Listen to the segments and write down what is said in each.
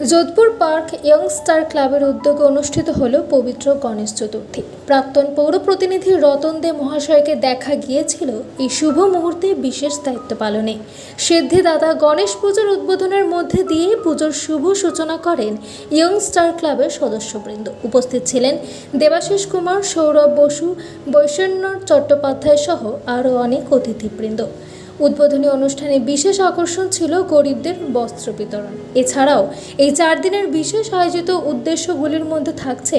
Jodhpur park young star ক্লাবের উদ্যোগে অনুষ্ঠিত হল পবিত্র গণেশ চতুর্থী। প্রাক্তন পৌর প্রতিনিধি রতন দে মহাশয়কে দেখা গিয়েছিল এই শুভ মুহূর্তে বিশেষ দায়িত্ব পালনে। সিদ্ধিদাতা গণেশ পুজোর উদ্বোধনের মধ্যে দিয়ে পুজোর শুভ সূচনা করেন ইয়ং স্টার ক্লাবের সদস্যবৃন্দ। উপস্থিত ছিলেন দেবাশিস কুমার, সৌরভ বসু, বৈষণ্য চট্টোপাধ্যায় সহ আরও অনেক অতিথিবৃন্দ। উদ্বোধনী অনুষ্ঠানে বিশেষ আকর্ষণ ছিল গরিবদের বস্ত্র বিতরণ। এছাড়াও এই চার দিনের বিশেষ আয়োজিত উদ্দেশ্যগুলির মধ্যে থাকছে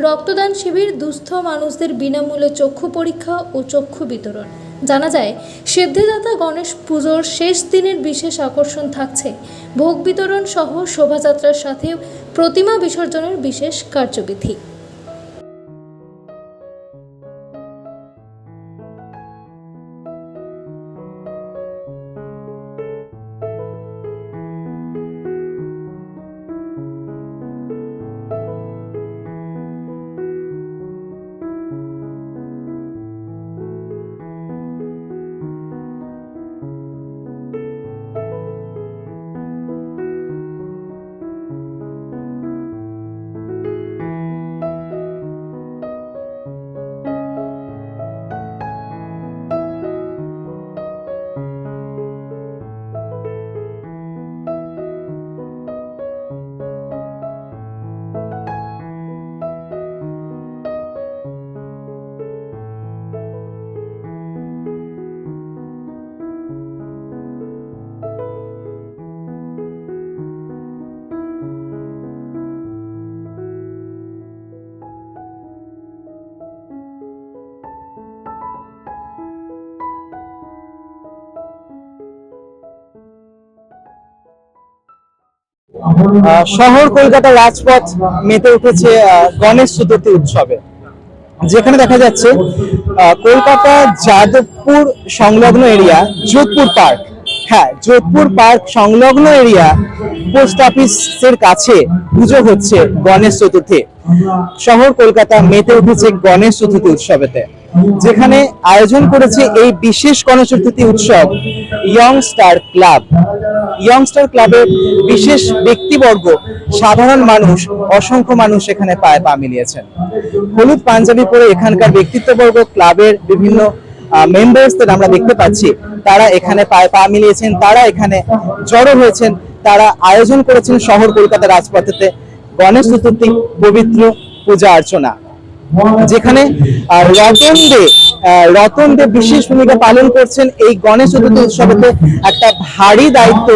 রক্তদান শিবির, দুস্থ মানুষদের বিনামূল্যে চক্ষু পরীক্ষা ও চক্ষু বিতরণ। জানা যায়, সিদ্ধিদাতা গণেশ পুজোর শেষ দিনের বিশেষ আকর্ষণ থাকছে ভোগ বিতরণ সহ শোভাযাত্রার সাথে প্রতিমা বিসর্জনের বিশেষ কার্যবিধি। শহর কলকাতা রাজপথ মেতে উঠেছে গণেশ চতুর্থী উৎসবে। যেখানে দেখা যাচ্ছে কলকাতা যাদবপুর সংলগ্ন এরিয়া, যোধপুর পার্ক। হ্যাঁ যোধপুর পার্ক সংলগ্ন এরিয়া, পোস্ট অফিসের কাছে পুজো হচ্ছে গণেশ চতুর্থী। শহর কলকাতা মেতে উঠেছে গণেশ চতুর্থী উৎসবেতে। যেখানে আয়োজন করেছে এই বিশেষ গণেশ চতুর্থী উৎসব young star club young star ক্লাবের বিশেষ ব্যক্তিবর্গ, সাধারণ মানুষ, অসংখ্য মানুষ এখানে পায়ে পা মিলিয়েছেন। হলুদ পাঞ্জাবি পরে এখানকার ব্যক্তিত্ববর্গ, ক্লাবের বিভিন্ন মেম্বার্সদের আমরা দেখতে পাচ্ছি। তারা এখানে পায়ে পা মিলিয়েছেন, তারা এখানে জড়ো হয়েছেন। তারা আয়োজন করেছেন শহর কলকাতা রাজপথেতে। গণেশ চতুর্থী পবিত্র পূজা অর্চনা। যেখানে রতন দে রতন দে বিশেষ ভূমিকা পালন করছেন এই গণেশ চতুর্থী উৎসবেতে একটা ভারী দায়িত্ব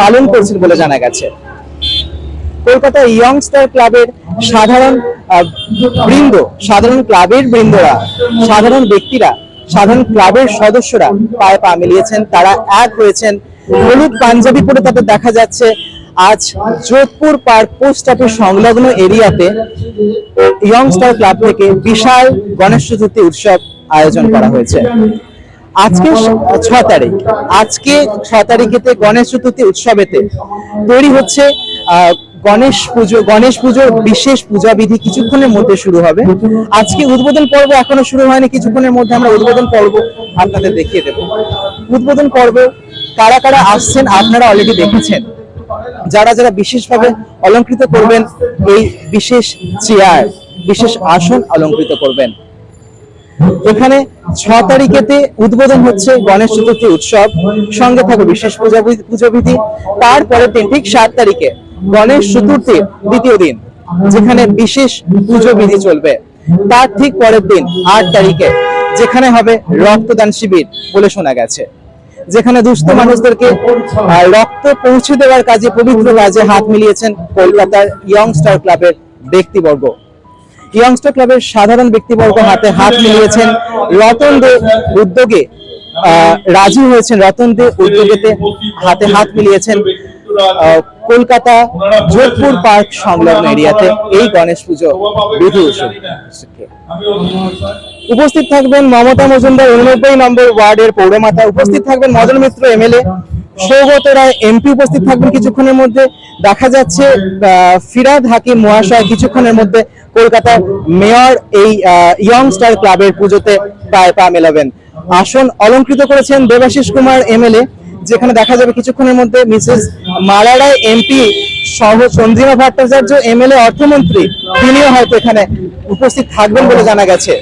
পালন করছেন বলে জানা গেছে। কলকাতা ইয়ং স্টার ক্লাবের সাধারণ বৃন্দ, সাধারণ ক্লাবের বৃন্দরা, সাধারণ ব্যক্তিরা, সাধারণ ক্লাবের সদস্যরা পায়ে পা মিলিয়েছেন। তারা এক হয়েছেন হলুদ পাঞ্জাবি পরে তাদের দেখা যাচ্ছে। আজ যোধপুর পার্ক পোস্ট অফিস সংলগ্ন এরিয়াতে ইয়ং স্টার ক্লাব থেকে বিশাল গণেশ চতুর্থী উৎসব আয়োজন করা হয়েছে। আজকে ছ তারিখ। আজকে ছ তারিখেতে গণেশ চতুর্থী উৎসবেতে তৈরি হচ্ছে গণেশ পুজো, গণেশ পুজোর বিশেষ পূজাবিধি কিছুক্ষণের মধ্যে শুরু হবে। আজকে উদ্বোধন পর্ব এখনও শুরু হয়নি, কিছুক্ষণের মধ্যে আমরা উদ্বোধন পর্ব আপনাদের দেখিয়ে দেব। উদ্বোধন পর্ব কারা কারা আসছেন আপনারা অলরেডি দেখেছেন। যারা যারা বিশেষভাবে অলঙ্কৃত করবেন, এই বিশেষ চেয়ার, বিশেষ আসন অলঙ্কৃত করবেন। এখানে ছ তারিখেতে উদ্বোধন হচ্ছে গণেশ চতুর্থী উৎসব, সঙ্গে থাকবে বিশেষ পূজা পুজোবিধি তারপরে দিন ঠিক সাত তারিখে গণেশ চতুর্থীর দ্বিতীয় দিন, যেখানে বিশেষ পুজো বিধি চলবে। তার ঠিক পরের দিন আট তারিখে, যেখানে হবে রক্তদান শিবির বলে শোনা গেছে। যেখানে দুস্থ মানুষদেরকে রক্ত পৌঁছে দেওয়ার কাজে পবিত্র কাজে হাত মিলিয়েছেন কলকাতার ইয়ং স্টার ক্লাবের ব্যক্তিবর্গ ইয়ংস্টার ক্লাবের সাধারণ ব্যক্তিবর্গ হাতে হাত মিলিয়েছেন রতন দে উদ্যোগে রাজি হয়েছেন রতন দে উদ্যোগেতে হাতে হাত মিলিয়েছেন কলকাতা যোধপুর পার্ক সংলগ্ন এরিয়াতে এই গণেশ পুজো বিধি উৎসবকে। উপস্থিত থাকবেন মমতা মজুমদার উননব্বই নম্বর ওয়ার্ডের পৌরমাতা। উপস্থিত থাকবেন মদন মিত্র এমএলএ। সৌগত রায় এমপি উপস্থিত থাকবেন কিছুক্ষণের মধ্যে। দেখা যাচ্ছে ফিরাদ হাকিম মহাশয় কিছুক্ষণের মধ্যে কলকাতার মেয়র এই ইয়ং স্টার ক্লাবের পুজোতে পায়ে পা মেলাবেন। আসন অলঙ্কৃত করেছেন দেবাশিস কুমার এমএলএ, যেখানে দেখা যাবে কিছুক্ষণের মধ্যে মিসেস মালারায় এমপি সহ চন্দ্রিমা ভট্টাচার্য এমএলএ অর্থমন্ত্রী, তিনিও হয়তো এখানে উপস্থিত থাকবেন বলে জানা গেছে।